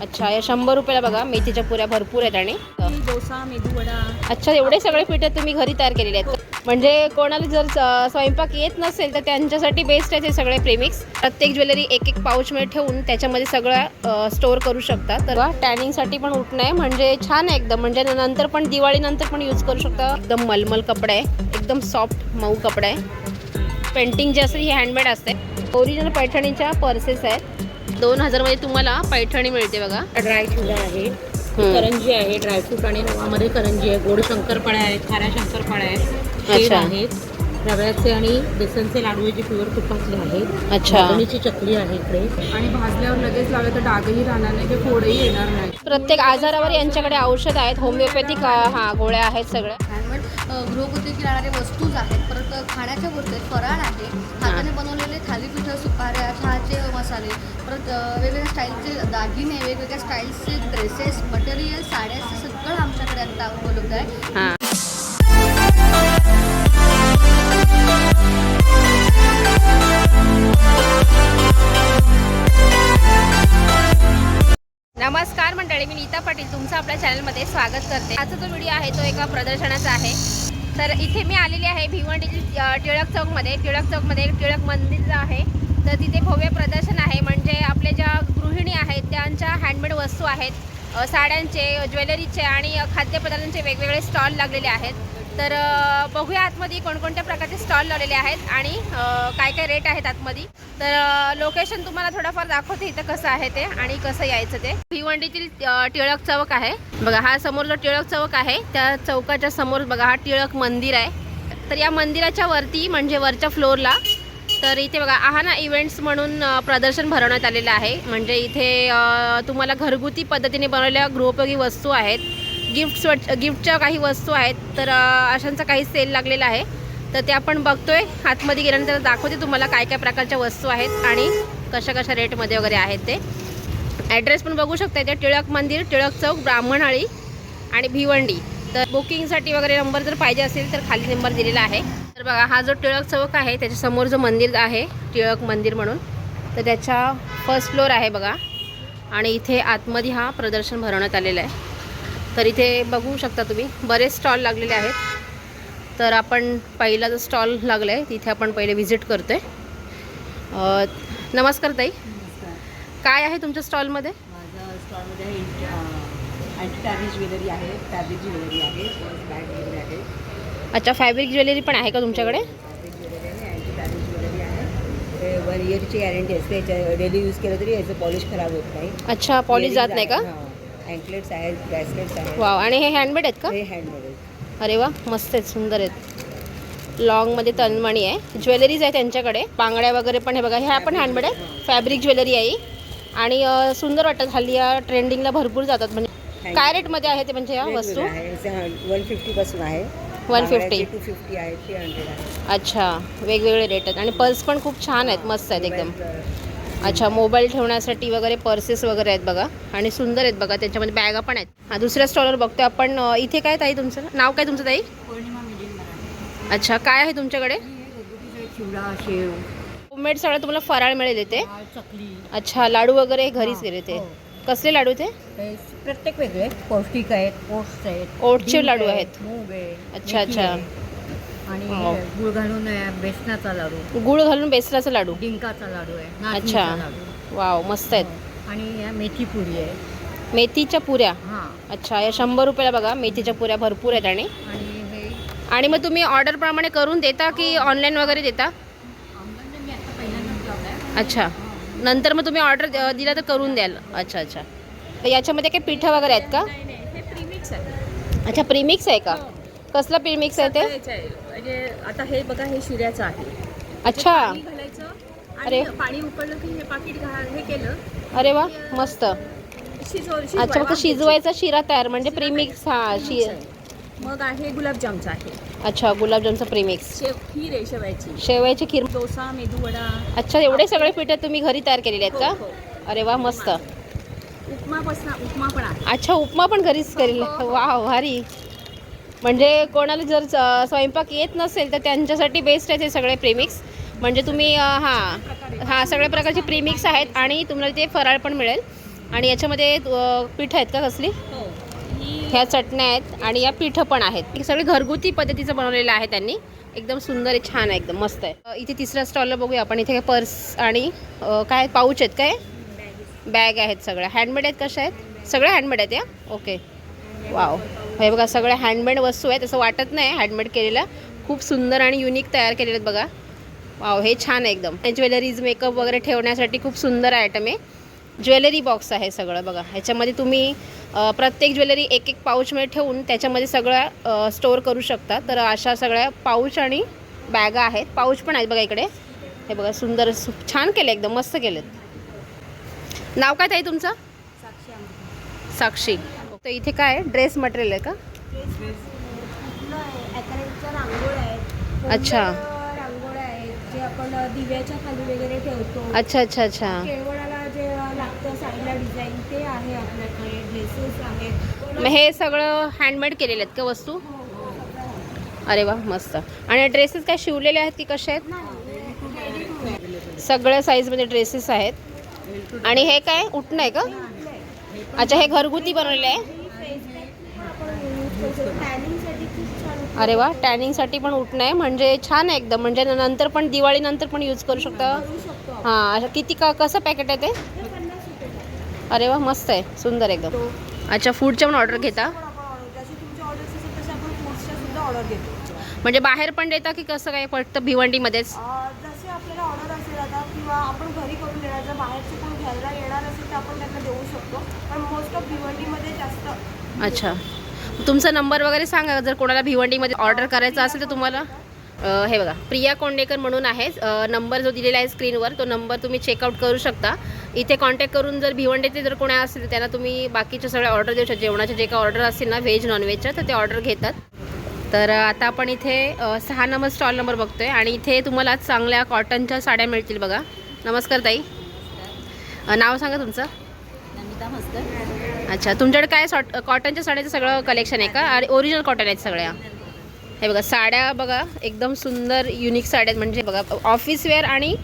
अच्छा या शंभर रुपयाला बघा मेथीच्या पुऱ्या भरपूर आहेत आणि डोसा मेदूवडा अच्छा एवढे सगळे पिठं तुम्ही घरी तयार केलेले आहेत. म्हणजे कोणाला जर स्वयंपाक येत नसेल तर त्यांच्यासाठी बेस्ट आहेत हे सगळे प्रेमिक्स प्रत्येक ज्वेलरी एक एक पाऊचमध्ये ठेवून त्याच्यामध्ये सगळं स्टोअर करू शकता. तर टॅनिंगसाठी पण उठणं आहे म्हणजे छान आहे एकदम. म्हणजे नंतर पण दिवाळीनंतर पण यूज करू शकता. एकदम मलमल कपडा आहे एकदम सॉफ्ट मऊ कपडा आहे. पेंटिंग जे असते ही हँडमेड असते. ओरिजिनल पैठणीच्या पर्सेस आहेत. दोन हजारमध्ये तुम्हाला पैठणी मिळते बघा ड्राय आहे. करंजी आहे ड्रायफ्रूट आणि रवामध्ये करंजी आहे गोड शंकरपाळ्या आहेत खाऱ्या शंकरपाळ्या आहेत. आहेत रव्याचे आणि बेसनचे लाडू जे प्युअर तुपातले आहेत. अच्छा. चकली आहे इकडे. आणि भाजल्यावर लगेच लावलं तर डागही राहणार नाही की फोडही येणार नाही. प्रत्येक आजारावर यांच्याकडे औषध आहेत होमिओपॅथिक हा गोळ्या आहेत सगळ्या. हँडमेड गृहकृती लागणारे वस्तूज आहेत. परत खाण्याच्या गोष्टी आहेत फराळ आहे. हाताने बनवलेले थालीपीठं सुपाऱ्या चहाचे मसाले परत वेगवेगळ्या स्टाईलचे दागिने वेगवेगळ्या स्टाईलचे ड्रेसेस मटेरियल साड्या सगळं आमच्याकडे आता उपलब्ध आहे. नमस्कार मंडळी मी नीता पाटील तुमचं आपल्या चॅनलमध्ये स्वागत करते. आजचा जो व्हिडिओ आहे तो एका प्रदर्शनाचा आहे. तर इथे मी आलेली आहे भिवंडीतील टिळक चौकमध्ये. टिळक चौकमध्ये एक टिळक मंदिर आहे. तर तिथे भव्य प्रदर्शन आहे. म्हणजे आपल्या ज्या गृहिणी आहेत त्यांच्या हँडमेड वस्तू आहेत. साड्यांचे ज्वेलरीचे आणि खाद्यपदार्थांचे वेगवेगळे स्टॉल लागलेले आहेत. तर बघूया आतमध्ये कोणकोणत्या प्रकारचे स्टॉल लावलेले आहेत आणि काय काय रेट आहेत आतमध्ये. तर लोकेशन तुम्हाला थोडंफार दाखवते इथं कसं आहे ते आणि कसं यायचं ते. भिवंडीतील टिळक चौक आहे. बघा हा समोर जो टिळक चौक आहे. त्या चौकाच्या समोर बघा हा टिळक मंदिर आहे. तर या मंदिराच्या वरती म्हणजे वरच्या फ्लोअरला तर इथे बघा आहाना इव्हेंट्स म्हणून प्रदर्शन भरवण्यात आलेलं आहे. म्हणजे इथे तुम्हाला घरगुती पद्धतीने बनवलेल्या गृहोपयोगी वस्तू आहेत. गिफ्ट गिफ्टच्या काही वस्तू आहेत तर अशांचा काही सेल लागलेला आहे. तर ते आपण बघतोय. आतमध्ये गेल्यानंतर दाखवते तुम्हाला काय काय प्रकारच्या वस्तू आहेत आणि कशा कशा रेटमध्ये वगैरे आहेत ते. ॲड्रेस पण बघू शकता इथे टिळक मंदिर टिळक चौक ब्राह्मणआळी आणि भिवंडी. तर बुकिंगसाठी वगैरे नंबर जर पाहिजे असेल तर खाली नंबर दिलेला आहे. तर बघा हा जो टिळक चौक आहे त्याच्यासमोर जो मंदिर आहे टिळक मंदिर म्हणून तर त्याच्या फर्स्ट फ्लोअर आहे बघा. आणि इथे आतमध्ये हा प्रदर्शन भरवण्यात आलेला आहे. तर इथे बघू शकता तुम्ही बरेच स्टॉल लागलेले आहेत. तर आपण पहिला जो स्टॉल लागला आहे तिथे आपण पहिले व्हिजिट करतो आहे नमस्कार ताई. काय आहे तुमच्या स्टॉलमध्ये? माझ्या स्टॉलमध्ये आहे अँटी टॅरिज ज्वेलरी आहे फॅब्रिक ज्वेलरी आहे बॅग वगैरे आहे. अच्छा फॅब्रिक ज्वेलरी पण आहे का तुमच्याकडे? वन इयरची गॅरंटी असते डेली यूज केलं तरी याचं पॉलिश खराब होत नाही. अच्छा पॉलिश जात नाही का? अँकलेट्स आहेत ब्रेसलेट्स आहेत. वाव आणि हे हँडमेड आहेत का? हे हँडमेड आहेत. अरे वा मस्त आहेत सुंदर आहेत. लॉंगमध्ये तनमणी आहे. ज्वेलरीज आहे त्यांच्याकडे. बांगड्या वगैरे पण हे बघा ह्या पण हँडमेड आहे फॅब्रिक ज्वेलरी आहे. आणि अ, सुंदर वाटतात हल्ली या ट्रेंडिंगला भरपूर जातात. म्हणजे काय रेटमध्ये आहे ते म्हणजे या वस्तू? वन फिफ्टी पासून आहे. 150. टू फिफ्टी आहे थ्री हंड्रेड आहे. अच्छा वेगवेगळे रेट आहेत. आणि पर्स पण खूप छान आहेत मस्त आहेत एकदम. अच्छा मोबाईल ठेवण्यासाठी वगैरे पर्सेस वगैरे आहेत बघा. आणि सुंदर आहेत बघा त्याच्यामध्ये बॅगा पण आहेत. हा दुसऱ्या स्टॉलवर बघतोय आपण. इथे काय ताई तुमचं? नाव काय तुमचं ताई? अच्छा काय आहे तुमच्याकडे? होममेड सगळं तुम्हाला फराळ मिळेल इथे. चकली. अच्छा लाडू वगैरे घरीच गेले ते. हो. कसले लाडू ते? प्रत्येक वेगळे. पौष्टिक आहेत ओट्स आहेत ओट्सचे डिंक लाडू आहे, आहेत. अच्छा, अच्छा. आणि. हे. गुळ घालून बेसनाचा लाडू. गुळ घालून बेसनाचा लाडू? डिंकाचा लाडू आहे अच्छा. वाव मस्त आहेत. हो. आणि या मेथी पुरी आहे. मेथीच्या पुऱ्या? हां. अच्छा या शंभर रुपयाला बघा मेथीच्या पुऱ्या भरपूर आहेत आणि? आणि हे मग तुम्ही ऑर्डर प्रमाणे करून देता की ऑनलाईन वगैरे देता? ऑनलाईन मी आता पहिल्यांदाच लावला आहे. अच्छा. नंतर मग तुम्ही ऑर्डर दिला तर करून द्याल. अच्छा अच्छा. याच्यामध्ये काही पिठं वगैरे आहेत का? हे अच्छा प्रीमिक्स आहे का? कसला प्रीमिक्स आहे ते? आहे. म्हणजे आता हे बघा हे शिऱ्याचं आहे. अच्छा. पाणी घालायचं अरे. पाणी उकळलं की हे पाकिट घा हे केलं. अरे वा मस्त. शिजव अच्छा फक्त शिजवायचा शिरा तयार म्हणजे प्रीमिक्स हा शि मग आहे गुलाबजामचं आहे. अच्छा गुलाबजामचा प्रीमिक्स शेव खीर आहे शेवायची. शेवयाची खीर. डोसा मेदूवडा अच्छा एवढे सगळे पिठं तुम्ही घरी तयार केलेले आहेत हो, का? हो. अरे वा मस्त. उपमापासून उपमा पण आहे. अच्छा उपमा पण घरीच करेल. वा भारी. म्हणजे कोणाला जर स्वयंपाक येत नसेल तर त्यांच्यासाठी बेस्ट आहेत हे सगळे प्रेमिक्स म्हणजे तुम्ही हां हां सगळ्या प्रकारचे प्रीमिक्स आहेत आणि तुम्हाला ते फराळ पण मिळेल. आणि याच्यामध्ये पीठ आहेत का कसली? ह्या चटण्या आहेत आणि या पीठं पण आहेत. हे सगळे घरगुती पद्धतीचं बनवलेलं आहे त्यांनी. एकदम सुंदर आहे छान आहे एकदम मस्त आहे. इथे तिसऱ्या स्टॉलला बघूया आपण. इथे काय पर्स आणि काय पाऊच आहेत काय? बॅग आहेत सगळ्या. हँडमेड आहेत कशा आहेत? सगळ्या हँडमेड आहेत या? Okay wow. हे बघा सगळ्या हँडमेड वस्तू आहेत. असं वाटत नाही हँडमेड केलेलं. खूप सुंदर आणि युनिक तयार केलेले आहेत बघा. वाव हे छान आहे एकदम. ज्वेलरीज मेकअप वगैरे ठेवण्यासाठी खूप सुंदर आयटम आहे. ज्वेलरी बॉक्स आहे सगळं बघा. ह्याच्यामध्ये तुम्ही प्रत्येक ज्वेलरी एक एक पाऊचमध्ये ठेवून त्याच्यामध्ये सगळ्या स्टोअर करू शकता. तर अशा सगळ्या पाऊच आणि बॅगा आहेत. पाऊच पण आहेत बघा इकडे. हे बघा सुंदर छान केलं एकदम. मस्त केलेत. नाव काय ताई तुमचं? साक्षी. तर इथे काय ड्रेस मटेरियल आहे का? अच्छा. रांगोळ्या आहेत? जे आपण दिव्याच्या खाली वगैरे ठेवतो. अच्छा अच्छा अच्छा. जे लागतं साईडला डिझाईन ते आहे आपल्याकडे. ड्रेसेस आहेत. मग हे सगळं हँडमेड केलेले आहेत का वस्तू? अरे वा मस्त. आणि ड्रेसेस काय शिवलेले आहेत की कसे आहेत? सगळ्या साईजमध्ये ड्रेसेस आहेत. आणि हे काय? उठणं आहे का? अच्छा हे घरगुती बनवलेलं आहे आपण यूज करू शकतो टॅनिंगसाठी खूप छान अरे वा टॅनिंगसाठी पण उठणं आहे. म्हणजे छान आहे एकदम. म्हणजे नंतर पण दिवाळीनंतर पण यूज करू शकता. हां अच्छा किती का कसं पॅकेट आहे ते? अरे वा मस्त आहे. सुंदर एकदम. अच्छा फूडच्या पण ऑर्डर घेता? म्हणजे बाहेर पण देता की कसं काय? फक्त भिवंडीमध्येच? अं, जसे आपल्याला ऑर्डर असेल आता किंवा आपण घरी करून देणार जर बाहेरचे कोण घ्यायला येणार असेल तर आपण त्यांना देऊ शकतो. पण मोस्ट ऑफ भिवंडीमध्ये जास्त. अच्छा. तुमचा नंबर वगैरे सांगा जर कोणाला भिवंडीमध्ये ऑर्डर करायचं असेल तर तुम्हाला. हे बघा प्रिया कोंडेकर म्हणून आहे नंबर जो दिलेला आहे स्क्रीनवर तो नंबर तुम्ही चेकआउट करू शकता. इथे कॉन्टॅक्ट करून जर भिवंडीचे जर कोणी असेल तर त्यांना तुम्ही बाकीच्या सगळ्या ऑर्डर देऊ शकता. जेवणाचे जे काही ऑर्डर असतील ना व्हेज नॉनव्हेजच्या तर ते ऑर्डर घेतात. तर आता आपण इथे सहा नंबर स्टॉल नंबर बघतोय. आणि इथे तुम्हाला चांगल्या कॉटनच्या साड्या मिळतील बघा. नमस्कार ताई. नाव सांगा तुमचं. नमिता मस्कर अच्छा तुमच्याकडे काय सॉट कॉटनच्या साड्याचं सगळं कलेक्शन आहे का? आणि ओरिजिनल कॉटन आहेत सगळ्या. हे बघा साड्या बघा एकदम सुंदर युनिक साड्या आहेत. म्हणजे बघा ऑफिस वेअर आणि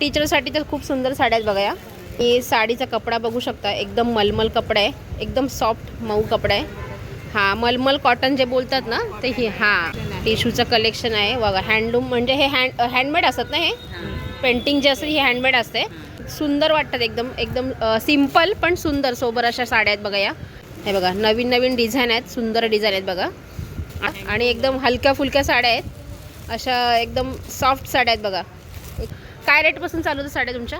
टीचरसाठी तर खूप सुंदर साड्या आहेत बघा या. ही साडीचा कपडा बघू शकता. एकदम मलमल कपडा आहे. एकदम सॉफ्ट मऊ कपडा आहे. हां मलमल कॉटन जे बोलतात ना ते ही हां टिश्यूचं कलेक्शन आहे. बघा हँडलूम म्हणजे हे हँड हँडमेड असतात ना हे? पेंटिंग जे असते हे हँडमेड असते. सुंदर वाटतात एकदम एकदम सिंपल पण सुंदर. सोबर अशा साड्या आहेत बघा या. हे बघा नवीन नवीन डिझाईन आहेत सुंदर डिझाईन आहेत बघा. आणि एकदम हलक्या फुलक्या साड्या आहेत. अशा एकदम सॉफ्ट साड्या आहेत बघा. काय रेटपासून चालू होतं साड्या तुमच्या?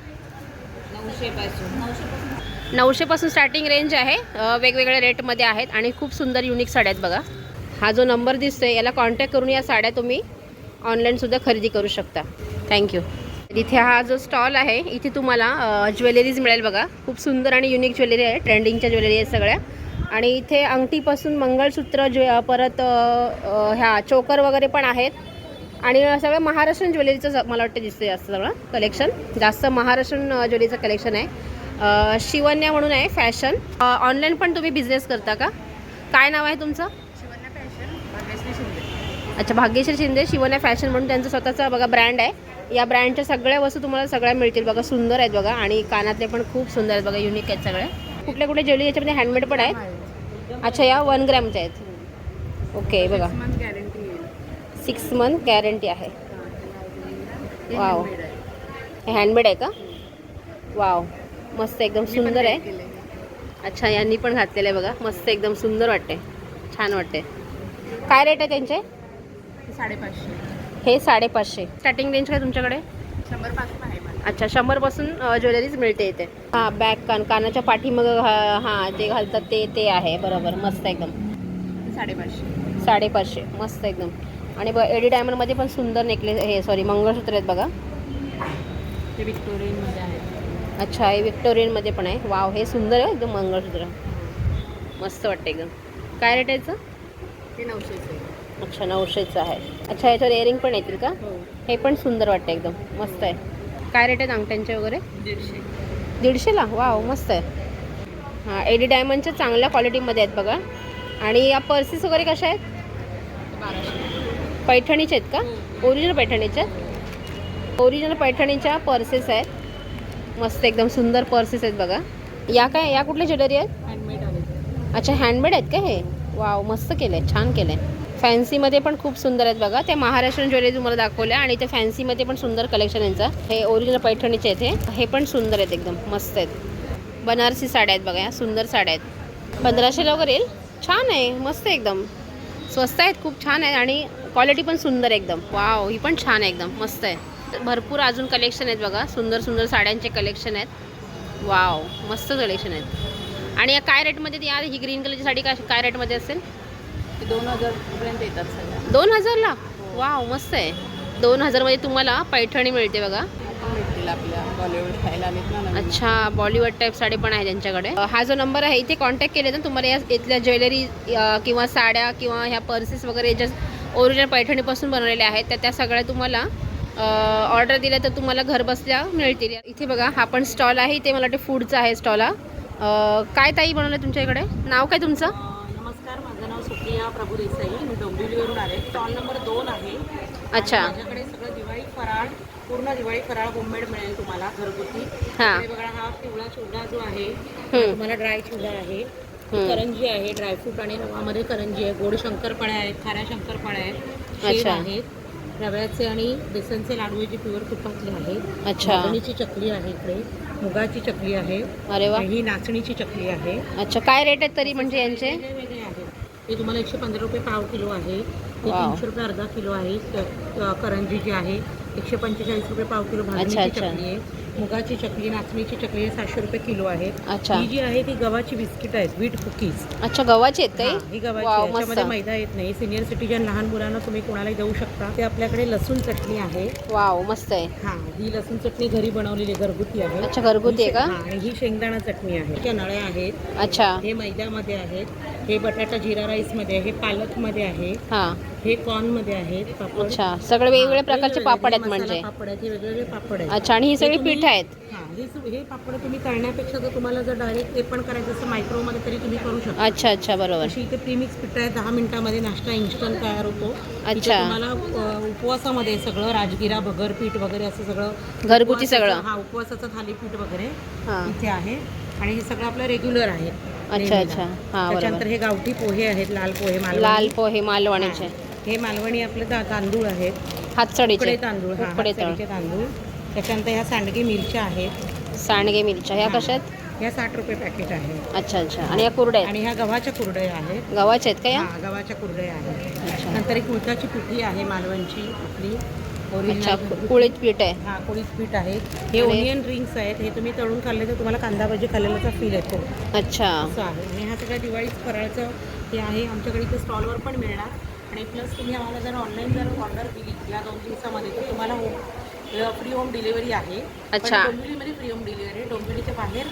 नऊशेपासून नऊशेपासून स्टार्टिंग रेंज आहे. वेगवेगळ्या रेटमध्ये आहेत आणि खूप सुंदर युनिक साड्या आहेत बघा. हा जो नंबर दिसतोय याला कॉन्टॅक्ट करून या साड्या तुम्ही ऑनलाईनसुद्धा खरेदी करू शकता. थँक्यू इथे हा जो स्टॉल आहे इथे तुम्हाला ज्वेलरीज मिळेल बघा. खूप सुंदर आणि युनिक ज्वेलरी आहे ट्रेंडिंगच्या ज्वेलरी आहेत सगळ्या. आणि इथे अंगठीपासून मंगळसूत्र ज्वे परत ह्या चोकर वगैरे पण आहेत. आणि सगळं महाराष्ट्रीयन ज्वेलरीचं मला वाटतं दिसतं जास्त सगळं कलेक्शन जास्त महाराष्ट्रीयन ज्वेलरीचं कलेक्शन आहे. शिवन्या म्हणून आहे फॅशन ऑनलाईन पण तुम्ही बिझनेस करता का? काय नाव आहे तुमचं? अच्छा भाग्यश्री शिंदे शिवन्या फॅशन म्हणून त्यांचं स्वतःचा बघा ब्रँड आहे. या ब्रँडच्या सगळ्या वस्तू तुम्हाला सगळ्या मिळतील. बघा सुंदर आहेत बघा आणि कानातले पण खूप सुंदर आहेत बघा युनिक आहेत सगळ्या कुठल्या कुठल्या ज्वेलरी याच्यामध्ये हँडमेड पण आहेत. अच्छा या वन ग्रॅमच्या आहेत. ओके बघा. सिक्स मंथ गॅरंटी आहे. वाव हे हँडमेड आहे का? वाव मस्त एकदम सुंदर आहे. अच्छा यांनी पण घातलेलं आहे बघा. मस्त एकदम सुंदर वाटते छान वाटते काय रेट आहे त्यांचे? साडेपाचशे. हे साडेपाचशे. स्टार्टिंग रेंज काय तुमच्याकडे? अच्छा शंभरपासून ज्वेलरीज मिळते इथे. हां बॅक कान कानाच्या पाठी मग हां जे घालतात ते ते आहे. बरोबर मस्त एकदम. साडेपाचशे. साडेपाचशे मस्त एकदम. आणि ब एडी डायमंडमध्ये पण सुंदर नेकलेस हे सॉरी मंगळसूत्र आहेत बघा. ते विक्टोरियनमध्ये आहे. अच्छा हे विक्टोरियनमध्ये पण आहे. वाव हे सुंदर आहे एकदम मंगळसूत्र. मस्त वाटतं एकदम. काय रेट आहे याचं? ते नऊशेच. आहे अच्छा नऊशेचं आहे. अच्छा याच्यावर इयरिंग पण येतील का? हो. हे पण सुंदर वाटतं एकदम. मस्त आहे. काय रेट आहेत अंगठ्यांचे वगैरे? दीडशे. दीडशेला वाव मस्त आहे. हां एडी डायमंडच्या चांगल्या क्वालिटीमध्ये आहेत बघा. आणि या पर्सेस वगैरे कशा आहेत? पैठणीचे आहेत का? ओरिजिनल पैठणीच्या ओरिजिनल पैठणीच्या पर्सेस आहेत. मस्त एकदम सुंदर पर्सेस आहेत बघा. या काय या कुठल्या ज्वेलरी आहेत? हँडमेड आहे अच्छा हँडमेड आहेत का हे? वाव मस्त केलं आहे छान केलं आहे फॅन्सीमध्ये पण खूप सुंदर आहेत बघा. त्या महाराष्ट्रीयन ज्वेलरी तुम्हाला दाखवल्या आणि त्या फॅन्सीमध्ये पण सुंदर कलेक्शन यांचं. हे ओरिजिनल पैठणीचे आहेत हे. हे पण सुंदर आहेत एकदम. मस्त आहेत. बनारसी साड्या आहेत बघा या. सुंदर साड्या आहेत. पंधराशेला वगैरे येईल. छान आहे. मस्त आहे एकदम. स्वस्त आहेत. खूप छान आहेत आणि क्वालिटी पण सुंदर आहे एकदम. वाव ही पण छान आहे एकदम. मस्त आहे. भरपूर अजून कलेक्शन आहेत बघा. सुंदर सुंदर साड्यांचे कलेक्शन आहेत. वाव मस्त कलेक्शन आहेत. आणि या काय रेटमध्ये या ही ग्रीन कलरची साडी काय काय रेटमध्ये असेल? दोन हजारपर्यंत येतात सगळ्या. दोन हजारला? वाव मस्त आहे. दोन हजारमध्ये तुम्हाला पैठणी मिळते बघा. पण भेटतील आपल्या बॉलिवूड खायला आलेत ना नवीन. अच्छा बॉलिवूड टाईप साडी पण आहे त्यांच्याकडे. अ, हा जो नंबर आहे इथे कॉन्टॅक्ट केले तर तुम्हाला या इथल्या ज्वेलरी अ, किंवा साड्या किंवा ह्या पर्सेस वगैरे ज्या ओरिजिनल पैठणीपासून बनवलेल्या आहेत त्या त्या सगळ्या तुम्हाला ऑर्डर दिल्या तर तुम्हाला घरबसल्या मिळतील. इथे बघा हा पण स्टॉल आहे. इथे मला वाटते फूडचा आहे स्टॉल हा. अ, काय ताई बनवलं तुमच्या इकडे? नाव काय तुमचं? सुप्रिया प्रभू देसाई मी डोंबिवलीवरून आले स्टॉल नंबर दोन आहे अच्छा. माझ्याकडे सगळं दिवाळी फराळ पूर्ण दिवाळी फराळ होममेड मिळेल तुम्हाला घरगुती हां. बघा हा पिवळा चिवडा जो आहे हम्म. तुम्हाला ड्राय चिवडा आहे. करंजी आहे ड्रायफ्रूट आणि रवामध्ये करंजी आहे गोड शंकरपाळ्या आहेत खाऱ्या शंकरपाळ्या आहेत शेव अच्छा. आहेत रव्याचे आणि बेसनचे लाडू आहे जे प्युअर तुपातले आहेत अच्छा. नाचणीची चकली आहे इकडे मुगाची चकली आहे अरे वा ही नाचणीची चकली आहे अच्छा काय रेट आहेत तरी म्हणजे यांचे वेगळे हे तुम्हाला एकशे पंधरा रुपये पाव किलो आहे हे. तीनशे रुपये अर्धा किलो आहे अ, करंजी जी आहे एकशे पंचेचाळीस रुपये पाव किलो भाजणीची अच्छा. चकली आहे मुगाची चकली नाचणीची चकली सातशे रुपये किलो आहे. अच्छा. ही जी आहे ती गव्हाची बिस्किट आहेत वीट कुकीज अच्छा गव्हाचे आहेत हा, काही गव्हाची वाव आहे. मस्त. याच्यामध्ये मैदा येत नाही. सिनियर सिटीजन लहान मुलांना तुम्ही कोणालाही देऊ शकता. ते आपल्याकडे लसूण चटणी आहे. वाव मस्त आहे. हा ही लसूण चटणी घरी बनवलेली घरगुती आहे. अच्छा घरगुती आहे ही शे- का? हा, आणि ही शेंगदाणा चटणी आहे. त्या नळ्या आहेत. अच्छा. हे मैद्यामध्ये आहेत. हे बटाटा जिरा राईसमध्ये आहे. हे पालकमध्ये आहे. हा. हे कॉर्नमध्ये आहेत पापड. अच्छा सगळे वेगवेगळ्या प्रकारचे पापड आहेत म्हणजे. पापड आहेत हे वेगवेगळे पापड आहेत. अच्छा आणि ही सगळी तुम्ही- पीठ आहेत? हा हे सु- हे पापड तुम्ही तळण्यापेक्षा जर तुम्हाला जर डायरेक्ट ते पण करायचं असं मायक्रोमध्ये तरी तुम्ही करू शकता. अच्छा अच्छा बरोबर. अशी इथे प्रीमिक्स पीठ आहे दहा मिनिटामध्ये नाश्ता इन्स्टंट तयार होतो. इथे अच्छा. तुम्हाला अ, उपवासामध्ये सगळं राजगिरा भगर पीठ वगैरे असं सगळं. घरगुती उपवासाचं- सगळं? हा उपवासाचं थालीपीठ वगैरे हा. इथे आहे. आणि हे सगळं आपलं रेग्युलर आहे. अच्छा नेहमीला. अच्छा. हा त्याच्यानंतर बरोबर हे गावठी पोहे आहेत लाल पोहे मालवणी. लाल पोहे मालवणीचे. हा. मालवणी आपले ता- तांदूळ आहेत हातचडीचे उकडे तांदूळ हा उकडे हातसडीचे तांदूळ. त्याच्यानंतर ह्या सांडगे मिरच्या आहेत. सांडगे मिरच्या. ह्या हा. कशात? ह्या साठ रुपये पॅकेट आहे. अच्छा अच्छा. आणि या कुरड्या आहेत? आणि ह्या गव्हाच्या कुरडया आहेत. गव्हाच्या आहेत का या? हा गव्हाच्या कुरडया आहेत. अच्छा. नंतर एक कुळथाची पिठी आहे मालवणची आपली. अच्छा ओरिजिनल कु- कुळीत पीठ आहे. हा कुळीत पीठ आहे. हे आणि- ओनियन रिंग्स आहेत. हे तुम्ही तळून खाल्ले तर तुम्हाला कांदा भाजी खाल्लेल्याचा फील येतो. अच्छा. असं आहे. आणि हा सगळा दिवाळी फराळचं हे आहे. आमच्याकडे इथे स्टॉलवर पण मिळणार. आणि प्लस तुम्ही आम्हाला जर ऑनलाईन जर ऑर्डर दिली या दोन दिवसामध्ये तर तुम्हाला होम फ्री होम डिलिव्हरी आहे. अच्छा. डोंबिवलीमध्ये फ्री होम डिलिव्हरी आहे. डोंबिवलीच्या बाहेर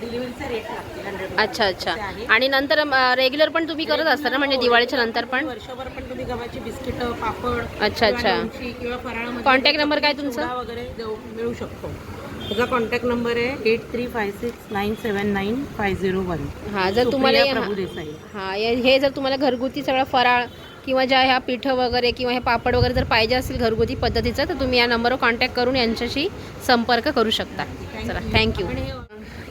डिलिव्हरीचे रेट लागतील हंड्रेड अच्छा अच्छा. आणि नंतर रेग्युलर पण तुम्ही करत असता ना? म्हणजे दिवाळीच्या नंतर पण? वर्षभर पण तुम्ही गव्हाची बिस्किट पापड अच्छा, अच्छा. किंवा फराळामध्ये Contact number काय तुमचा? वगैरे मिळू शकतो. त्याचा कॉन्टॅक्ट नंबर आहे eight three five six nine seven nine five zero one हा जर तुम्हाला प्रभू देसाई. हा हे हे जर तुम्हाला घरगुती सगळं फराळ किंवा ज्या ह्या पिठं वगैरे किंवा हे पापड वगैरे जर पाहिजे असेल घरगुती पद्धतीचं तर तुम्ही या नंबरवर कॉन्टॅक्ट करून यांच्याशी संपर्क करू शकता. चला थँक्यू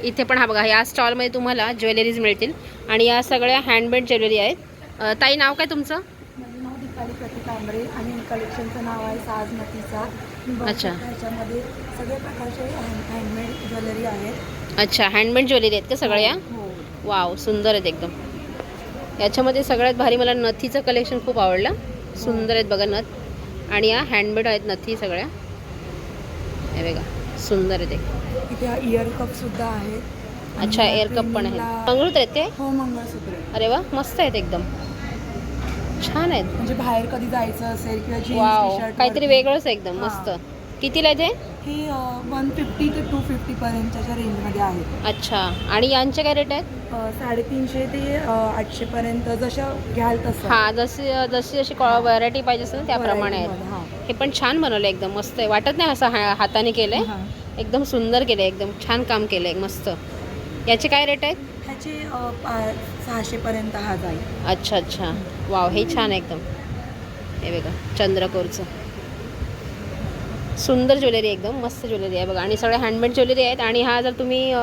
इथे पण हा बघा या स्टॉलमध्ये तुम्हाला ज्वेलरीज मिळतील. आणि या सगळ्या हँडमेड ज्वेलरी आहेत. अ, ताई नाव काय तुमचं? माझं नाव दीपाली प्रतीक आंबरे आणि कलेक्शनचं नाव आहे साजमतीचा अच्छा. ह्याच्यामध्ये सगळे प्रकारचे हँड हँडमेड ज्वेलरी आहेत. अच्छा हँडमेड ज्वेलरी आहेत का सगळ्या? हो वाव सुंदर आहेत एकदम. याच्यामध्ये सगळ्यात भारी मला नथीचं कलेक्शन खूप आवडलं. सुंदर आहेत बघा नथ. आणि या हँडमेड आहेत नथी सगळ्या. हे बघा सुंदर आहेत एक. इथे इयर कप सुद्धा आहेत. अच्छा एअर कप पण आहेत. ट्रेनिंगला- मंगळूत्र आहेत काय हो मंगळसूत्र अरे वा मस्त आहेत एकदम. छान आहेत. म्हणजे बाहेर कधी जायचं असेल किंवा वाव जीन्स टी काहीतरी वेगळंच आहे एकदम हां. मस्त. कितीला आहे ते? हे वन फिफ्टी ते टू फिफ्टी पर्यंतच्या रेंजमध्ये आहेत अच्छा. आणि यांचे काय रेट आहेत? अ, साडेतीनशे ते अ, आठशे पर्यंत जशा घ्याल तसं. हां जशी जशी जशी व्हरायटी पाहिजे असेल ना त्याप्रमाणे आहेत. Variety मध्ये, हां. पण छान बनवलं एकदम मस्त आहे. वाटत नाही असं हा हाताने केलंय. हां. एकदम सुंदर केलं एकदम छान काम केलं आहे मस्त. याचे काय रेट आहेत? ह्याचे सहाशेपर्यंत हा जाईल. अच्छा अच्छा. वाव हे छान आहे एकदम. हे बघा चंद्रकोरचं. सुंदर ज्वेलरी एकदम मस्त ज्वेलरी आहे बघा. आणि सगळ्या हँडमेड ज्वेलरी आहेत. आणि हा जर तुम्ही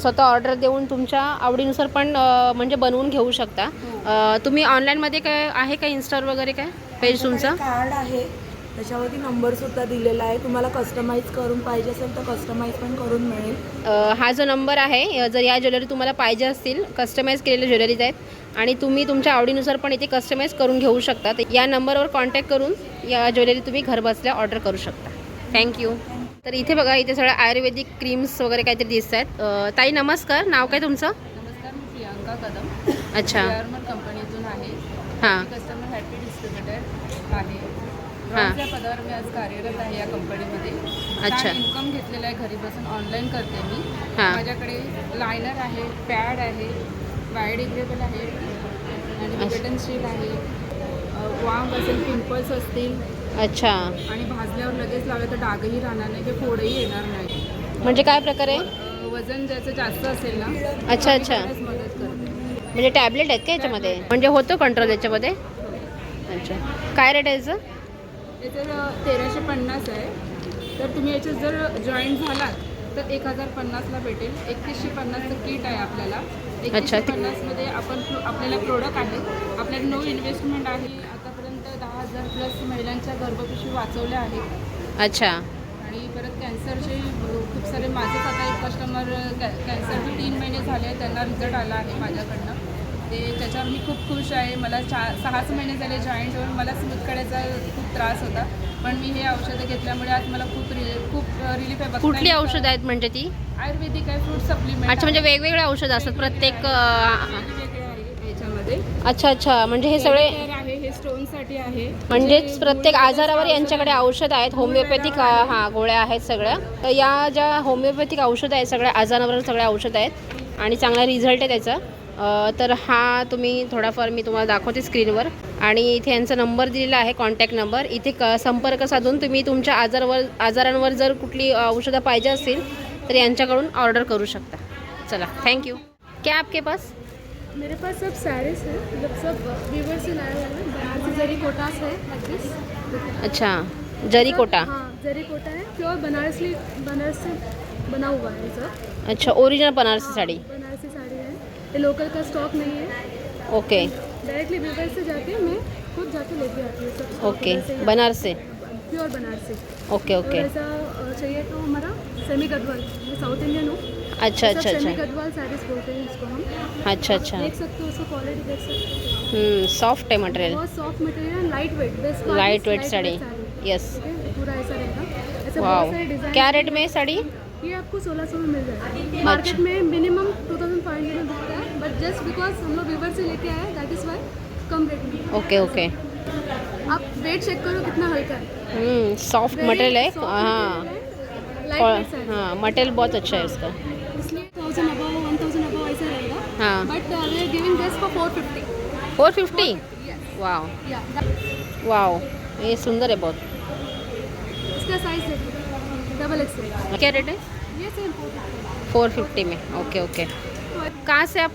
स्वतः ऑर्डर देऊन तुमच्या आवडीनुसार पण म्हणजे बनवून घेऊ शकता. अ, तुम्ही ऑनलाईनमध्ये काय आहे का इन्स्टावर वगैरे काय? पेज तुमचं? कार्ड आहे. त्याच्यावरती नंबर सुद्धा दिलेला आहे. तुम्हाला कस्टमाइज करून पाहिजे असेल तर कस्टमाइज पण करून मिळेल. हा जो नंबर आहे जर या ज्वेलरी तुम्हाला पाहिजे असतील कस्टमाइज केलेल्या ज्वेलरीज आहेत आणि तुम्ही तुमच्या आवडीनुसार पण इथे कस्टमाइज करून घेऊ शकता. या नंबरवर कॉन्टॅक्ट करून या ज्वेलरी तुम्ही घरबसल्या ऑर्डर करू शकता. थँक्यू तर इथे बघा इथे सगळ्या आयुर्वेदिक क्रीम्स वगैरे काहीतरी दिसत आहेत ताई नमस्कार. नाव काय तुमचं? नमस्कार मी प्रियांका कदम. अच्छा. कंपनीतून आहे. हां कस्टमर हॅपी डिस्ट्रीब्युटर आहे हां. रोजच्या पदावर मी आज कार्यरत आहे या कंपनीमध्ये. अच्छा. इन्कम घेतलेलं आहे घरी बसून ऑनलाईन करते मी. हां. माझ्याकडे लायनर आहे पॅड आहे बायोडिग्रेबल आहे आणि अच्छा. बटन आहे. अ, वांग असेल पिंपल्स असतील. अच्छा. आणि भाजल्यावर लगेच लावलं तर डागही राहणार नाही किंवा फोडही येणार नाही. म्हणजे काय प्रकार? आहे अ, वजन ज्याचं जास्त असेल ना अच्छा अच्छा. मदत करते. म्हणजे टॅबलेट आहेत का याच्यामध्ये? म्हणजे होतो कंट्रोल याच्यामध्ये? अच्छा. काय रेट आहे याचं? याचं तेराशे पन्नास आहे. तर तुम्ही याच्यात जर जॉईन झालात तर एक हजार पन्नासला भेटेल. एकतीसशे पन्नासचं किट आहे आपल्याला. अच्छा. एकतीसशे पन्नासमध्ये आपण आपल्याला प्रोडक्ट आहे. आपल्याला नो इन्व्हेस्टमेंट आहे. आतापर्यंत दहा हजार प्लस महिलांच्या गर्भपिशवी वाचवल्या आहेत. अच्छा. आणि परत कॅन्सरचे खूप सारे माझेच आता एक कस्टमर कॅन्सरचे तीन महिने झाले त्यांना रिझल्ट आला आहे माझ्याकडनं. ते त्याच्यावर मी खूप खुश आहे. मला चा सहाच महिने झाले जॉईंट होऊन. मला काढायचा खूप त्रास होता. पण मी हे औषधं घेतल्यामुळे आज मला खूप रि खूप रिलीफ आहे. कुठली. औषधं आहेत म्हणजे ती? आयुर्वेदिक आहे फ्रूट सप्लिमेंट अच्छा म्हणजे वेगवेगळे औषधं असतात. प्रत्येक याच्यामध्ये. अच्छा अच्छा. म्हणजे हे सगळे आहे हे स्टोनसाठी आहे. म्हणजेच प्रत्येक आजारावर यांच्याकडे औषध आहेत. होमिओपॅथिक हा गोळ्या आहेत सगळ्या. तर या ज्या होमिओपॅथिक औषधं आहेत सगळ्या आजारावर सगळ्या औषधं आहेत. आणि चांगला रिझल्ट आहे त्याचा. तर हा तुम्ही थोडाफार मी तुम्हाला दाखवते स्क्रीनवर. आणि इथे यांचा नंबर दिलेला आहे कॉन्टॅक्ट नंबर इथे क संपर्क साधून तुम्ही तुमच्या आजारावर आजारांवर जर कुठली औषधं पाहिजे असतील तर यांच्याकडून ऑर्डर करू शकता. चला थँक्यू क्या आपके पास? मेरे पास सब है मतलब सब वीवर से लाया हुआ है। बनारसी जरी कोटास है like this. अच्छा जरी कोटा हाँ जरी कोटा है। प्योर बनारसी बनारस से बना हुआ है सब। अच्छा ओरिजिनल बनारसी साड़ी। है ये लोकल का स्टॉक नहीं है। ओके डायरेक्टली वीवर से जाके मैं खुद जाके लेके आती हूँ सब ओके बनारस से प्योर बनारसी? ओके ओके ऐसा चाहिए तो हमारा सेमी गढ़वाल मैं साउथ इंडियन हूँ। अच्छा अच्छा अच्छा। गढ़वाल साड़ीज बोलते हैं इसको हम। अच्छा अच्छा। देख सकते हो उसको क्वालिटी देख सकते हो। सॉफ्ट आहे मटेरियल बहुत soft material lightweight best lightweight sari. Yes पूरा ऐसा रहेगा। ऐसे बहुत सारे डिज़ाइन क्या रेट में साड़ी? ये आपको 1600 में मिल जाएगा। मार्केट में मिनिमम 2500 में बिकता है। बट जस्ट बिकॉज़ हम लोग विवर से लेके आए दैट इज़ वाई कम रेट में। ओके ओके आप वेट चेक करो कितना हल्का है। सॉफ्ट मटेरियल है। हाँ। हाँ। मटेरियल बहुत अच्छा है इसका। इसलिए thousand above one thousand above ऐसा रहेगा। हाँ। But we are giving this for four fifty four fifty wow wow ये सुंदर है बहुत। इसका साइज़ डबल एक्स क्या रेट है? ये सेम फोर फिफ्टी में। ओके ओके कहाँ से आप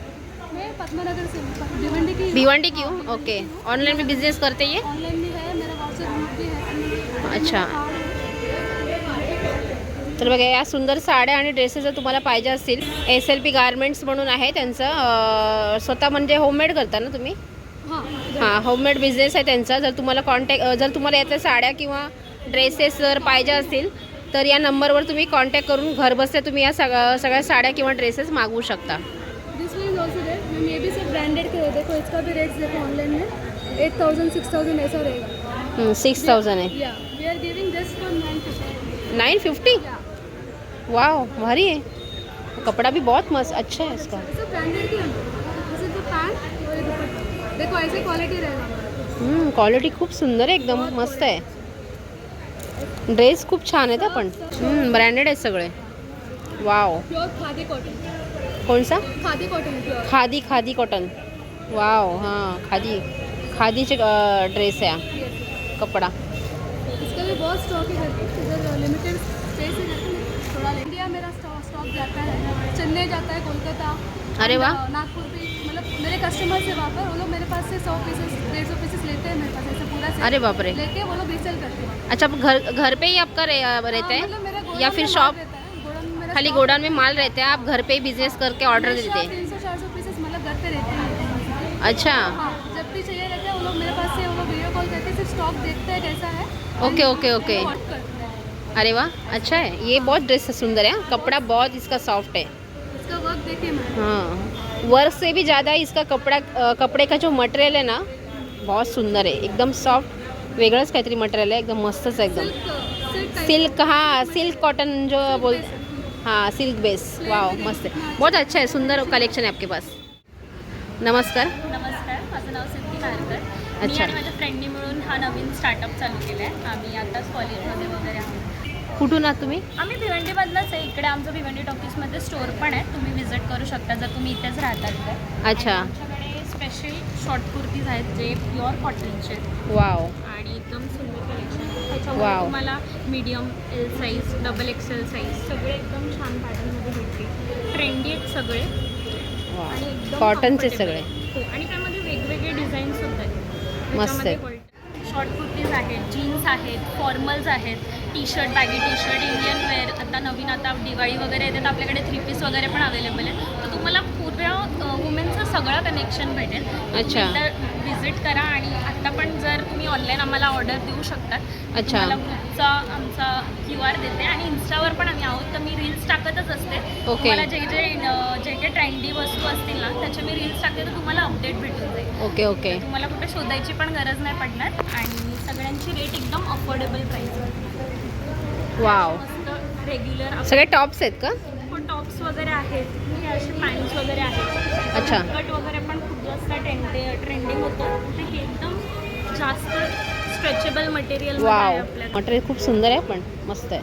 मैं पद्मानगर से हूँ। भिवंडी की भिवंडी की हूँ? ओके ऑनलाइन भी बिजनेस करते ऑनलाइन भी है मेरा व्हाट्सएप ग्रुप भी है। अच्छा। तर बघा या सुंदर साड्या आणि ड्रेसेस जर तुम्हाला पाहिजे असतील एस एल पी गार्मेंट्स म्हणून आहे त्यांचं स्वतः म्हणजे होममेड करता ना तुम्ही? हाँ हां. होममेड बिझनेस आहे त्यांचा. जर तुम्हाला कॉन्टॅक्ट जर तुम्हाला यातल्या साड्या किंवा ड्रेसेस जर पाहिजे असतील तर या नंबरवर तुम्ही कॉन्टॅक्ट करून घरबसल्या तुम्ही या सग सगळ्या साड्या किंवा ड्रेसेस मागवू शकता. ब्रांडेड के देखो इसका भी रेट्स देखो ऑनलाइन में एट थाउज़ेंड सिक्स थाउज़ेंड ऐसा रहेगा। सिक्स थाउजंड आहे we are giving this for nine fifty nine fifty वाह भारी है। कपड़ा भी बहुत मस्त अच्छा है इसका। तो देखो ऐसे क्वालिटी रहेगा। क्वालिटी खूप सुंदर आहे एकदम मस्त आहे ड्रेस खूप छान आहेत हा पण। ब्रँडेड आहेत सगळे। Wow khadi cotton कोणसा khadi cotton khadi khadi cotton. Wow हाँ खादी। खादीचे ड्रेस आहे हा कपडा। इसका भी बहुत स्टॉक है इधर लिमिटेड स्पेस है थोड़ा इंडिया मेरा स्टॉक जाता है। चेन्नई जाता है कोलकाता। अरे वाह। नागपुर पे मतलब मेरे कस्टमर से वहाँ पर। वो लोग मेरे पास से सौ पीसेस डेढ़ सौ पीसेस लेते हैं मेरे पास। ऐसे पूरा अरे बाप रे। लेके वो लोग रीसेल करते हैं। अच्छा घर घर पे ही आपका रहते हाँ, मतलब हैं या फिर शॉप रहता है, गोडाउन में मेरा खाली गोडाउन में माल रहते हैं आप घर पे ही बिज़नेस करके ऑर्डर देते हैं। तीन सौ चार सौ पीसेस मतलब घर पे रहते हैं। अच्छा। हाँ जब भी चाहिए रहता है वो लोग मेरे पास से वो लोग वीडियो कॉल करके सिर्फ़ स्टॉक देखते हैं कैसा है। Okay, okay, okay. हैं। अरे वाह अच्छा है। ये बहुत ड्रेस सुंदर है कपड़ा बहुत इसका सॉफ्ट है। इसका वर्क देखिए हाँ। वर्क से भी ज़्यादा इसका कपड़ा कपड़े का जो मटेरियल है ना बहुत सुंदर है। एकदम सॉफ्ट वेगळंच काहीतरी मटेरियल आहे एकदम मस्तच आहे एकदम। सिल्क हाँ सिल्क कॉटन जो बोल हाँ सिल्क बेस वाव मस्त आहे बहुत अच्छा आहे सुंदर कलेक्शन आहे आपके पास। नमस्कार। नमस्कार माझं नाव सिद्धी नारकर. मी अच्छा. आणि माझ्या फ्रेंडनी मिळून हा नवीन स्टार्टअप चालू केला आहे आम्ही आताच कॉलेजमध्ये वगैरे आहोत. कुठून आहात तुम्ही? आम्ही भिवंडीमधलंच आहे. इकडे आमचं भिवंडी टॉकीजमध्ये स्टोर पण आहे. तुम्ही विजिट करू शकता जर तुम्ही इथेच राहताल तर अच्छा. आमच्याकडे स्पेशल शॉर्ट कुर्तीज आहेत जे प्युअर कॉटनचे वाव आणि एकदम सुंदर त्याच्यामध्ये Wow. तुम्हाला medium L size double XL size सगळे एकदम छान पॅटर्नमध्ये भेटतील ट्रेंडी आहेत सगळे आणि एकदम कॉटनचे comfortable. सगळे हो आणि त्यामध्ये वेगवेगळे डिझाईन सुद्धा आहेत मस्त आहे. शॉर्ट कुर्तीज आहेत जीन्स आहेत फॉर्मल्स आहेत T shirt baggy T shirt Indian wear आता नवीन आता दिवाळी वगैरे येते तर आपल्याकडे थ्री पीस वगैरे पण अवेलेबल आहे तर तुम्हाला पूर्ण वुमेनचं सगळं कनेक्शन भेटेल अच्छा. विजिट करा आणि आता पण जर तुम्ही ऑनलाईन आम्हाला ऑर्डर देऊ शकतात अच्छा. ग्रुपचा आमचा क्यू आर देते आणि इन्स्टावर पण आम्ही आहोत तर मी रील्स टाकतच असते. ओके. तुम्हाला जे जे जे जे ट्रेंडी वस्तू असतील ना त्याचे मी रील्स टाकते तर तुम्हाला अपडेट भेटून जाईल. ओके ओके तुम्हाला कुठे शोधायची पण गरज नाही पडणार आणि सगळ्यांची रेट एकदम अफोर्डेबल प्राईस वाव रेग्युलर सगळे टॉप्स आहेत का? टॉप्स वगैरे आहेत. हे असे पॅन्ट्स वगैरे आहेत. अच्छा. कट वगैरे पण जास्त ट्रेंडे ट्रेंडिंग होतं. ते एकदम जास्त स्ट्रेचेबल मटेरियल मटेरियल खूप सुंदर आहे पण मस्त आहे.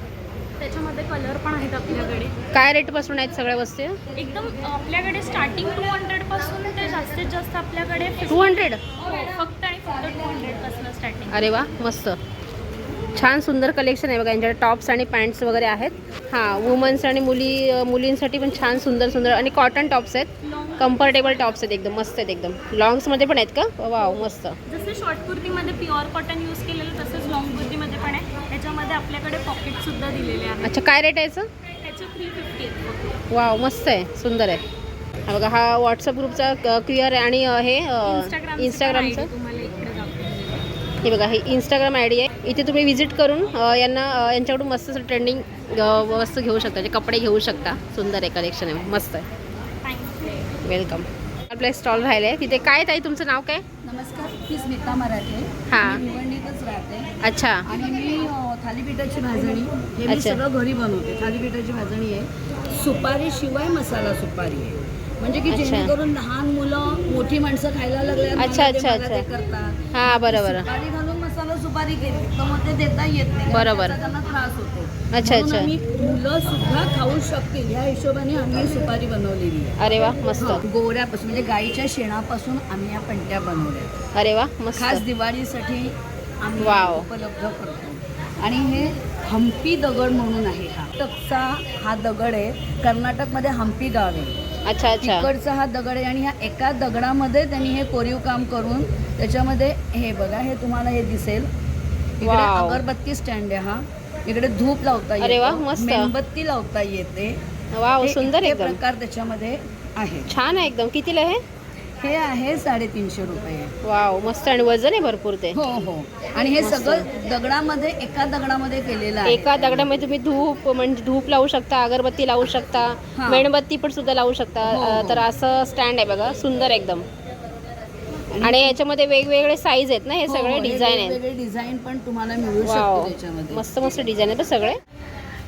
त्याच्यामध्ये कलर पण आहेत आपल्याकडे. काय रेटपासून आहेत सगळ्या वस्तू? एकदम आपल्याकडे स्टार्टिंग टू हंड्रेडपासून ते जास्तीत जास्त आपल्याकडे टू हंड्रेड हो, फक्त आणि फक्त टू हंड्रेडपासून स्टार्टिंग अरे वा मस्त. छान सुंदर कलेक्शन आहे बघा. यांच्याकडे टॉप्स आणि पॅन्ट्स वगैरे आहेत. हां वुमन्स आणि मुली मुलींसाठी पण छान सुंदर सुंदर आणि कॉटन टॉप्स आहेत. कम्फर्टेबल टॉप्स आहेत एकदम मस्त आहेत एकदम. लॉंग्समध्ये पण आहेत का? वाव मस्त. जसं शॉर्ट कुर्तीमध्ये प्युअर कॉटन यूज केलेलं तसंच लॉंग कुर्तीमध्ये पण आहे. त्याच्यामध्ये आपल्याकडे पॉकेट सुद्धा दिलेले आहेत. अच्छा काय रेट आहे याचं? त्याचे थ्री फिफ्टी आहेत फक्त. वाव मस्त आहे. सुंदर आहे. हा बघा हा व्हॉट्सअप ग्रुपचा क्यू आर आहे आणि हे इंस्टाग्रामचं इंस्टाग्रामचं तुम्हाला इकडे दाखवून हे बघा हे इंस्टाग्राम आय डी आहे. इथे तुम्ही व्हिजिट करून यांना यांच्याकडून मस्त ट्रेंडिंग वस्तू घेऊ शकता. जे कपडे घेऊ शकता. सुंदर आहे कलेक्शन आहे. मस्त आहे. वेलकम आपला स्टॉल राहिलं आहे. तिथे काय ताई तुमचं नाव काय? नमस्कार मी स्मिता मराठे. हां. मी भिवंडीतच राहते. अच्छा. आणि मी थालीपीठाची भाजणी. हे मी अच्छा. सगळं घरी बनवते. थालीपीठाची भाजणी आहे. सुपारी शिवाय मसाला सुपारी आहे. म्हणजे की अच्छा. जेणेकरून लहान मुलं मोठी माणसं खायला लागल्यावर अच्छा, मला ते- अच्छा, मला ते अच्छा. करतात. हां बरोबर. सुपारी घालून मसाला सुपारी केली तर मग ते देता येत नाही बरोबर. त्याचा त्यांना त्रास होतो. अच्छा, म्हणून अच्छा. आम्ही मुलं सुद्धा खाऊ शकतील ह्या हिशोबाने आम्ही सुपारी बनवलेली आहे. अरे वा मस्त. गोऱ्यापासून म्हणजे गाईच्या शेणापासून आम्ही या पंट्या बनवल्या. अरे वा खास मस्त दिवाळीसाठी आम्ही वाव. उपलब्ध करतो. आणि हे हम्पी दगड म्हणून आहे हा. टकचा हा दगड आहे. कर्नाटकमध्ये हम्पी गाव आहे. अच्छा अच्छा. तिकडचा हा दगड आहे आणि ह्या एका दगडामध्ये त्यांनी हे कोरीव काम करून त्याच्यामध्ये हे बघा हे तुम्हाला हे दिसेल. इकडे वाव. अगरबत्ती स्टँड आहे हा. इकडे धूप लावता अरे वा, येते. मस्त. मेणबत्ती लावता येते. वाव हे सुंदर इतके एकदम. प्रकार त्याच्यामध्ये आहे छान आहे एकदम. कितीला आहे? हे आहे साडेतीनशे रुपये. वाव मस्त आणि वजन आहे भरपूर ते. हो हो. आणि हे. सगळं दगडामध्ये एका दगडामध्ये केलेलं आहे. एका दगडामध्ये तुम्ही धूप म्हणजे धूप लावू शकता अगरबत्ती लावू शकता हा. मेणबत्ती पण सुद्धा लावू शकता. हो, अ, हो. तर असं स्टँड आहे बघा सुंदर एकदम. आणि याच्यामध्ये वेगवेगळे साईज आहेत ना हे हो, सगळे हो, हे डिझाईन आहेत. वेगवेगळे डिझाईन पण तुम्हाला मिळू वाव. शकते त्याच्यामध्ये. मस्त मस्त डिझाईन आहेत सगळे.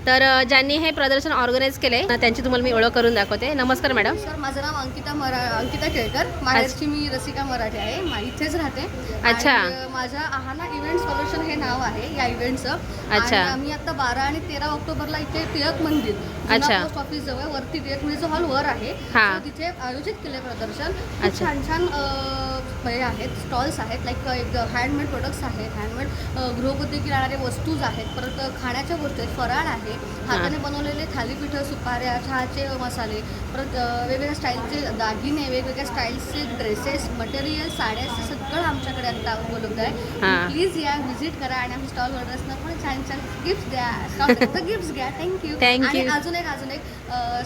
तर ज्यांनी हे प्रदर्शन ऑर्गनाईज केले त्यांची तुम्हाला मी ओळख करून दाखवते नमस्कार मॅडम सर माझं नाव अंकिता मरा अंकिता केळकर माहेरची मी रसिका मराठी आहे मा इथेच राहते अच्छा. आणि, अ, माझ्या आहाना इव्हेंट सोल्युशन हे नाव आहे या इव्हेंटचं अच्छा. आणि आम्ही आता बारा आणि तेरा ऑक्टोबरला इथे टिळक मंदिर अच्छा. पोस्ट ऑफिस जवळ वरती टिळक मंदिरचं हॉल वर आहे हा. तिथे आयोजित केले प्रदर्शन खूप अच्छा. छान छान अ, हे आहेत स्टॉल्स आहेत लाईक एक हँडमेड प्रोडक्ट्स आहेत हँडमेड गृहपद्धती लागणारे वस्तूज आहेत. परत खाण्याच्या गोष्टी आहेत फराळ आहे. हाताने बनवलेले थालीपीठं सुपाऱ्या चहाचे मसाले परत वेगवेगळ्या स्टाईलचे दागिने वेगवेगळ्या स्टाईल्सचे ड्रेसेस मटेरियल साड्या सगळं आमच्याकडे आता उपलब्ध आहे. प्लीज या व्हिजिट करा आणि आमच्या स्टॉल होल्डर्सना पण छान छान गिफ्ट द्या. स्टॉल गिफ्ट घ्या. थँक्यू आणि. अजून एक अजून एक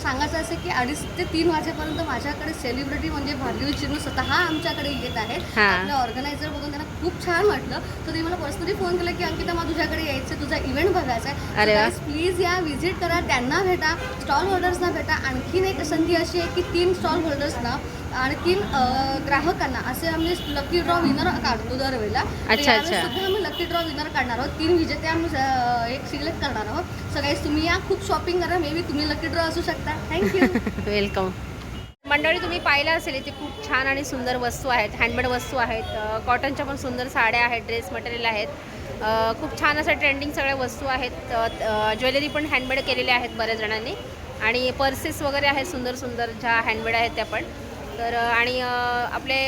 सांगायचं असं की अडीच ते तीन वाजेपर्यंत माझ्याकडे सेलिब्रिटी म्हणजे भार्गवी चिरू स्वतः आमच्याकडे येत आहेत. आपल्या ऑर्गनायझर बघून त्यांना खूप छान वाटलं. तर ते मला पर्सनली फोन केलं की अंकिता मला तुझ्याकडे यायचं तुझा इव्हेंट बघायचा. आहे प्लीज या व्हिजिट करा त्यांना भेटा स्टॉल होल्डर्सना भेटा. आणखीन एक संधी अशी आहे की तीन स्टॉल होल्डर्सना आणि तीन ग्राहकांना असे आम्ही लकी ड्रॉ विनर काढतो दरवेळेला. सुद्धा आम्ही लकी ड्रॉ विनर काढणार आहोत. तीन विजेते आम्ही एक सिलेक्ट करणार आहोत. सगळ्याच तुम्ही या खूप शॉपिंग करा. मे बी तुम्ही लकी ड्रॉ असू शकता. थँक्यू वेलकम मंडळी तुम्ही पाहिलं असेल इथे खूप छान आणि सुंदर वस्तू आहेत. हँडमेड वस्तू आहेत. कॉटनच्या पण सुंदर साड्या आहेत ड्रेस मटेरियल आहेत. खूप छान असं ट्रेंडिंग सगळ्या वस्तू आहेत. ज्वेलरी पण हँडमेड केलेल्या आहेत बऱ्याच जणांनी. आणि पर्सेस वगैरे आहेत सुंदर सुंदर ज्या हँडमेड आहेत त्या पण. तर आणि आपले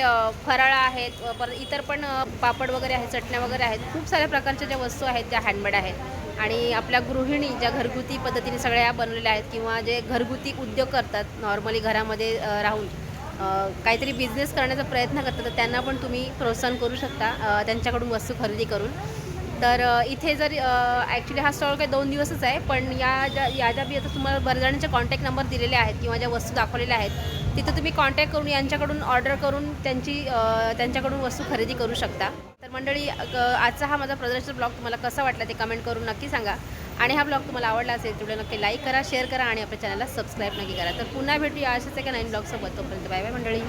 फराळ आहेत परत इतर पण पापड वगैरे आहेत चटण्या वगैरे आहेत. खूप साऱ्या प्रकारच्या ज्या वस्तू आहेत त्या हँडमेड आहेत. आणि आपल्या गृहिणी ज्या घरगुती पद्धतीने सगळ्या बनवलेल्या आहेत किंवा जे घरगुती उद्योग करतात नॉर्मली घरामध्ये राहून काहीतरी बिझनेस करण्याचा प्रयत्न करतात तर त्यांना पण तुम्ही प्रोत्साहन करू शकता त्यांच्याकडून वस्तू खरेदी करून. तर इथे जर ॲक्च्युली हा स्टॉल काही दोन दिवसच आहे पण या ज्या या ज्या बी आता तुम्हाला बऱ्याच जणांचे कॉन्टॅक्ट नंबर दिलेले आहेत किंवा ज्या वस्तू दाखवलेल्या आहेत तिथं तुम्ही कॉन्टॅक्ट करून यांच्याकडून ऑर्डर करून त्यांची त्यांच्याकडून वस्तू खरेदी करू शकता. तर मंडळी आजचा हा माझा प्रदर्शन ब्लॉग तुम्हाला कसा वाटला ते कमेंट करून नक्की सांगा. आणि हा ब्लॉग तुम्हाला आवडला असेल तेवढं नक्की लाईक करा शेअर करा आणि आपल्या चॅनलला सबस्क्राईब नक्की करा. तर पुन्हा भेटूया अशाच एका नवीन ब्लॉगसोबत तोपर्यंत बाय बाय मंडळी.